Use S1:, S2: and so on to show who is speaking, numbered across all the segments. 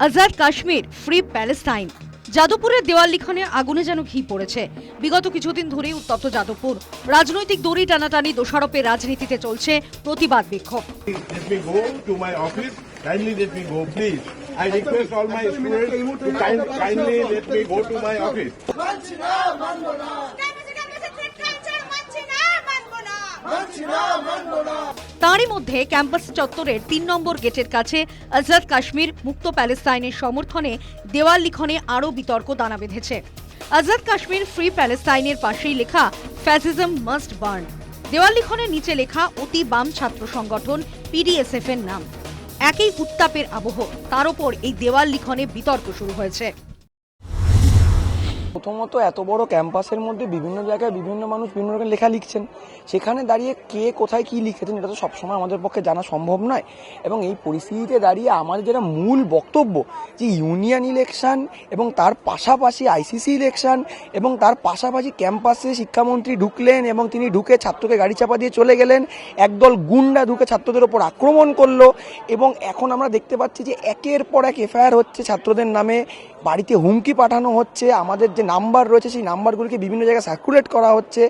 S1: Azad Kashmir free Palestine যাদবপুরের দেওয়াল লিখনে আগুনে যেন ঘি পড়েছে। বিগত কিছুদিন ধরেই উত্তপ্ত যাদবপুর। রাজনৈতিক দড়ি টানাটানি দোষারোপে রাজনীতিতে চলছে প্রতিবাদ বিক্ষোভ।
S2: Let me go to my office. Kindly let me go, please. I request all my students to kind, kindly let me go to my office.
S1: তারই মধ্যে ক্যাম্পাস চত্বরের তিন নম্বর গেটের কাছে আজাদ কাশ্মীর মুক্ত প্যালেস্তাইনের সমর্থনে দেওয়াল লিখনে আরও বিতর্ক দানা বেঁধেছে। আজাদ কাশ্মীর ফ্রি প্যালেস্তাইনের পাশেই লেখা, ফ্যাসিজম মাস্ট বার্ন। দেওয়াল লিখনের নিচে লেখা, অতি বাম ছাত্র সংগঠন পিডিএসএফ এর নাম। একই উত্তাপের আবহ, তার ওপর এই দেওয়াল লিখনে বিতর্ক শুরু হয়েছে।
S3: প্রথমত এত বড় ক্যাম্পাসের মধ্যে বিভিন্ন জায়গায় বিভিন্ন মানুষ বিভিন্ন রকম লেখা লিখছেন। সেখানে দাঁড়িয়ে কে কোথায় কি লিখেছেন এটা তো সবসময় আমাদের পক্ষে জানা সম্ভব নয়। এবং এই পরিস্থিতিতে দাঁড়িয়ে আমাদের যেটা মূল বক্তব্য যে ইউনিয়ন ইলেকশন এবং তার পাশাপাশি আইসিসি ইলেকশন এবং তার পাশাপাশি ক্যাম্পাসে শিক্ষামন্ত্রী ঢুকলেন এবং তিনি ঢুকে ছাত্রকে গাড়ি চাপা দিয়ে চলে গেলেন। একদল গুন্ডা ঢুকে ছাত্রদের ওপর আক্রমণ করল এবং এখন আমরা দেখতে পাচ্ছি যে একের পর এক এফআইআর হচ্ছে ছাত্রদের নামে। বাড়িতে হুমকি পাঠানো হচ্ছে। আমাদের যে নাম্বার রয়েছে, সেই নাম্বারগুলিকে বিভিন্ন জায়গায় সার্কুলেট করা হচ্ছে।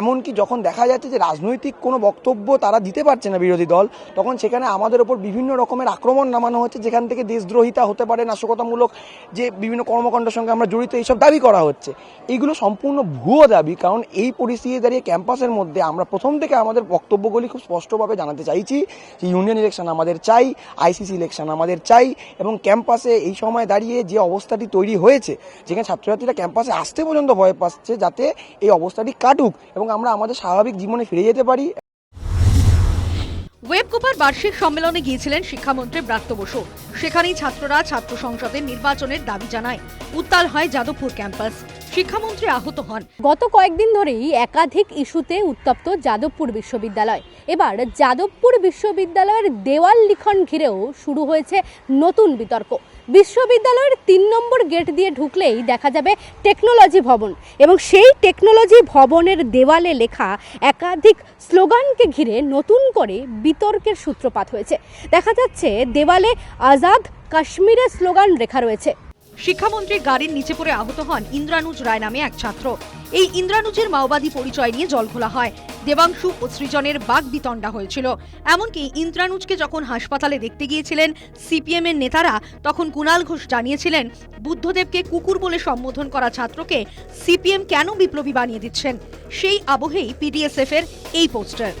S3: এমনকি যখন দেখা যাচ্ছে যে রাজনৈতিক কোনো বক্তব্য তারা দিতে পারছে না বিরোধী দল, তখন সেখানে আমাদের ওপর বিভিন্ন রকমের আক্রমণ নামানো হচ্ছে, যেখান থেকে দেশদ্রোহিতা হতে পারে, নাশকতামূলক যে বিভিন্ন কর্মকাণ্ডের সঙ্গে আমরা জড়িত, এইসব দাবি করা হচ্ছে। এইগুলো সম্পূর্ণ ভুয়ো দাবি, কারণ এই পরিস্থিতি দাঁড়িয়ে ক্যাম্পাসের মধ্যে আমরা প্রথম থেকে আমাদের বক্তব্যগুলি খুব স্পষ্টভাবে জানাতে চাইছি যে ইউনিয়ন ইলেকশন আমাদের চাই, আইসিসি ইলেকশন আমাদের চাই এবং ক্যাম্পাসে এই সময় দাঁড়িয়ে যে অবস্থাটি তৈরি হয়েছে, যেখানে ছাত্রছাত্রীরা ক্যাম্পাসে আসতে পর্যন্ত ভয় পাচ্ছে যাতে এই অবস্থাটি কাটুক এবং আমরা আমাদের স্বাভাবিক জীবনে ফিরে যেতে পারি।
S1: ওয়েবকোপার বার্ষিক সম্মেলনে গিয়েছিলেন শিক্ষামন্ত্রী ব্রাত্য বসু। সেখানেই ছাত্ররা ছাত্র সংসদের নির্বাচনের দাবি জানায়। উত্তাল হয় যাদবপুর ক্যাম্পাস। শিক্ষামন্ত্রী আহত হন।
S4: গত কয়েকদিন ধরেই একাধিক ইস্যুতে উত্তপ্ত যাদবপুর বিশ্ববিদ্যালয়। এবার যাদবপুর বিশ্ববিদ্যালয়ের দেওয়াল লিখন ঘিরেও শুরু হয়েছে নতুন বিতর্ক। বিশ্ববিদ্যালয়ের তিন নম্বর গেট দিয়ে ঢুকলেই দেখা যাবে টেকনোলজি ভবন এবং সেই টেকনোলজি ভবনের দেওয়ালে লেখা একাধিক স্লোগানকে ঘিরে নতুন করে বিতর্কের সূত্রপাত হয়েছে। দেখা যাচ্ছে দেওয়ালে আজাদ কাশ্মীরের স্লোগান লেখা রয়েছে।
S1: শিক্ষামন্ত্রীর গাড়ির নিচে পড়ে আহত হন ইন্দ্রানুজ রায় নামে এক ছাত্র। এই ইন্দ্রানুজের মাওবাদী পরিচয় নিয়ে জল খোলা হয়। দেবাংশু ও সৃজনের বাঘ বিতণ্ডা হয়েছিল। এমনকি ইন্দ্রানুজকে যখন হাসপাতালে দেখতে গিয়েছিলেন সিপিএম এর নেতারা, তখন কুণাল ঘোষ জানিয়েছিলেন, বুদ্ধদেবকে কুকুর বলে সম্বোধন করা ছাত্রকে সিপিএম কেন বিপ্লবী বানিয়ে দিচ্ছেন? সেই আবহেই পিডিএসএফ এর এই পোস্টার।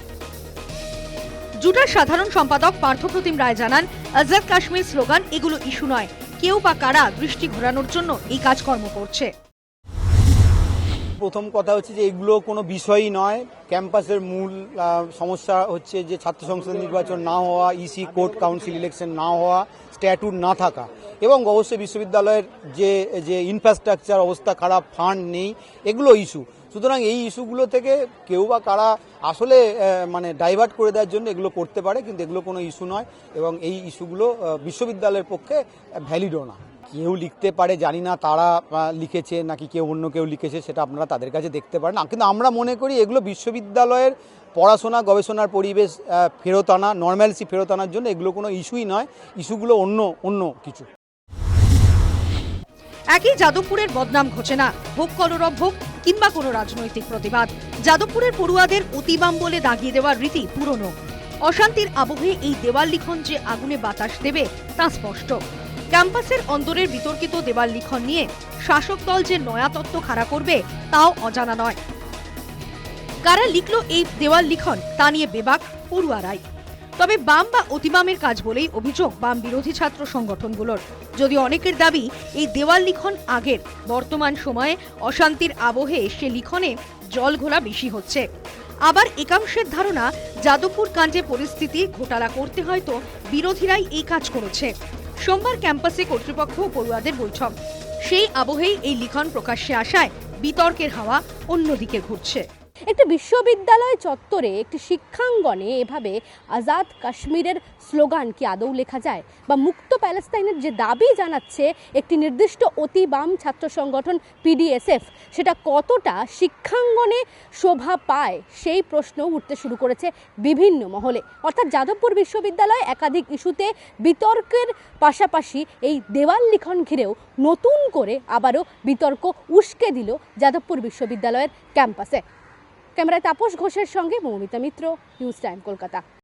S1: জুটার সাধারণ সম্পাদক পার্থপ্রতিম রায় জানান, আজাদ কাশ্মীর স্লোগান এগুলো ইস্যু নয়। কেউ বা কারা দৃষ্টি ঘোরানোর জন্য এই কাজকর্ম করছে।
S5: প্রথম কথা হচ্ছে যে এগুলো কোনো বিষয়ই নয়। ক্যাম্পাসের মূল সমস্যা হচ্ছে যে ছাত্র সংসদ নির্বাচন না হওয়া ইসি কোর্ট কাউন্সিল ইলেকশন না হওয়া, স্ট্যাটুট না থাকা। এবং অবশ্যই বিশ্ববিদ্যালয়ের যে যে ইনফ্রাস্ট্রাকচার অবস্থা খারাপ ফান্ড নেই, এগুলো ইস্যু সুতরাং এই ইস্যুগুলো থেকে কেউ বা কারা আসলে মানে ডাইভার্ট করে দেওয়ার জন্য এগুলো করতে পারে, কিন্তু এগুলো কোনো ইস্যু নয় এবং এই ইস্যুগুলো বিশ্ববিদ্যালয়ের পক্ষে ভ্যালিডও না। কেউ লিখতে পারে, জানি না তারা লিখেছে নাকি কেউ অন্য কেউ লিখেছে, সেটা আপনারা তাদের কাছে দেখতে পারেন কিন্তু আমরা মনে করি এগুলো বিশ্ববিদ্যালয়ের পড়াশোনা, গবেষণার পরিবেশ ফেরত আনা নর্ম্যালসি ফেরত আনার জন্য এগুলো কোনো ইস্যুই নয়, ইস্যুগুলো অন্য অন্য কিছু।
S1: একই যাদবপুরের বদনাম না। হোক কলরব হোক কিংবা কোনো রাজনৈতিক প্রতিবাদ। যাদবপুরের পড়ুয়াদের অতিবাম বলে দাগিয়ে দেওয়ার রীতি পুরনো। অশান্তির আবহে এই দেওয়াল লিখন যে আগুনে বাতাস দেবে, তা স্পষ্ট। ক্যাম্পাসের অন্দরের বিতর্কিত দেওয়াল লিখন নিয়ে শাসক দল যে নয়া তত্ত্ব খাড়া করবে, তাও অজানা নয়। কারা লিখল এই দেওয়াল লিখন, তা নিয়ে বেবাক পড়ুয়ারাই। তবে বাম বা অতিবামের কাজ বলেই অভিযোগ বাম বিরোধী ছাত্র সংগঠনগুলোর। যদি অনেকের দাবি, এই দেওয়াল লিখন আগের। বর্তমান সময়ে অশান্তির আবহে সে লিখনে জল ঘোলা বেশি হচ্ছে। আবার একাংশের ধারণা, যাদবপুর কাণ্ডে পরিস্থিতি ঘোটালা করতে হয়তো বিরোধীরাই এই কাজ করেছে। সোমবার ক্যাম্পাসে কর্তৃপক্ষ পড়ুয়াদের বৈঠক। সেই আবহেই এই লিখন প্রকাশ্যে আসায় বিতর্কের হাওয়া অন্যদিকে ঘুরছে।
S4: একটি বিশ্ববিদ্যালয় চত্বরে একটি শিক্ষাঙ্গনে এভাবে আজাদ কাশ্মীরের স্লোগান কি আদৌ লেখা যায় বা মুক্ত প্যালেস্তাইনের যে দাবি জানাচ্ছে একটি নির্দিষ্ট অতি বাম ছাত্র সংগঠন পিডিএসএফ, সেটা কতটা শিক্ষাঙ্গনে শোভা পায় সেই প্রশ্ন উঠতে শুরু করেছে বিভিন্ন মহলে। অর্থাৎ যাদবপুর বিশ্ববিদ্যালয় একাধিক ইস্যুতে বিতর্কের পাশাপাশি এই দেওয়াল লিখন ঘিরেও নতুন করে আবারও বিতর্ক উস্কে দিল যাদবপুর বিশ্ববিদ্যালয়ের ক্যাম্পাসে। ক্যামেরায় তাপস ঘোষের সঙ্গে মৌমিতা মিত্র নিউজ টাইম কলকাতা।